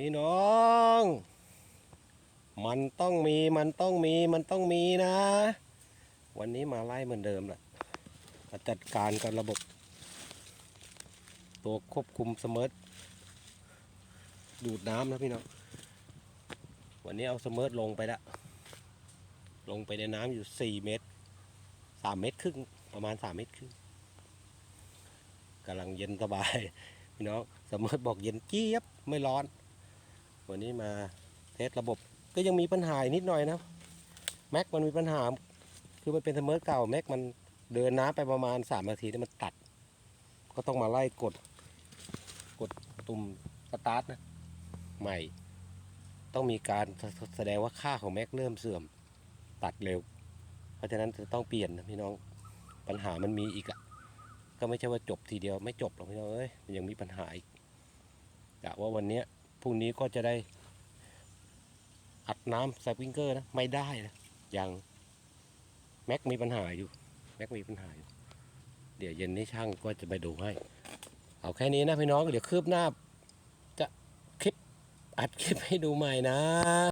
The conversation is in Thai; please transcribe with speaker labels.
Speaker 1: พี่น้อง มันต้องมีมันต้องมีมันต้องมีนะ วันนี้มาไล่เหมือนเดิมแหละมาจัดการกับระบบ ตัวควบคุมสมิร์ทดูดน้ำนะพี่น้อง วันนี้เอาสมิร์ทลงไปละลงไปในน้ำอยู่สี่เมตรสามเมตรครึ่งประมาณสามเมตรครึ่งกำลังเย็นสบาย พี่น้องสมิร์ทบอกเย็นเจี๊ยบไม่ร้อน วันนี้มาเทสระบบก็ยังมีปัญหานิดหน่อยนะแม็กมันมีปัญหา คือมันเป็นเสมิร์ทเก่าแม็กมันเดินน้ำไปประมาณสามนาทีแล้วมันตัด ก็ต้องมาไล่กด กดตุ่มสตาร์ทนะใหม่ ต้องมีการแสแสดงว่าค่าของแม็กเริ่มเสื่อมตัดเร็ว เพราะฉะนั้นจะต้องเปลี่ยนนะพี่น้องปัญหามันมีอีกอะ่ะก็ไม่ใช่ว่าจบทีเดียวไม่จบหรอกพี่น้องเอ้ยมันยังมีปัญหาอีกกะว่าวันเนี้ย พรุ่งนี้ก็จะได้อัดน้ำสปริงเกอร์นะ ไม่ได้นะยังแม็กมีปัญหาอยู่ แม็กมีปัญหาอยู่ เดี๋ยวเย็นนี้ช่างก็จะไปดูให้ เอาแค่นี้นะพี่น้อง เดี๋ยวคืบหน้า จะคลิปอัดคลิปให้ดูใหม่นะ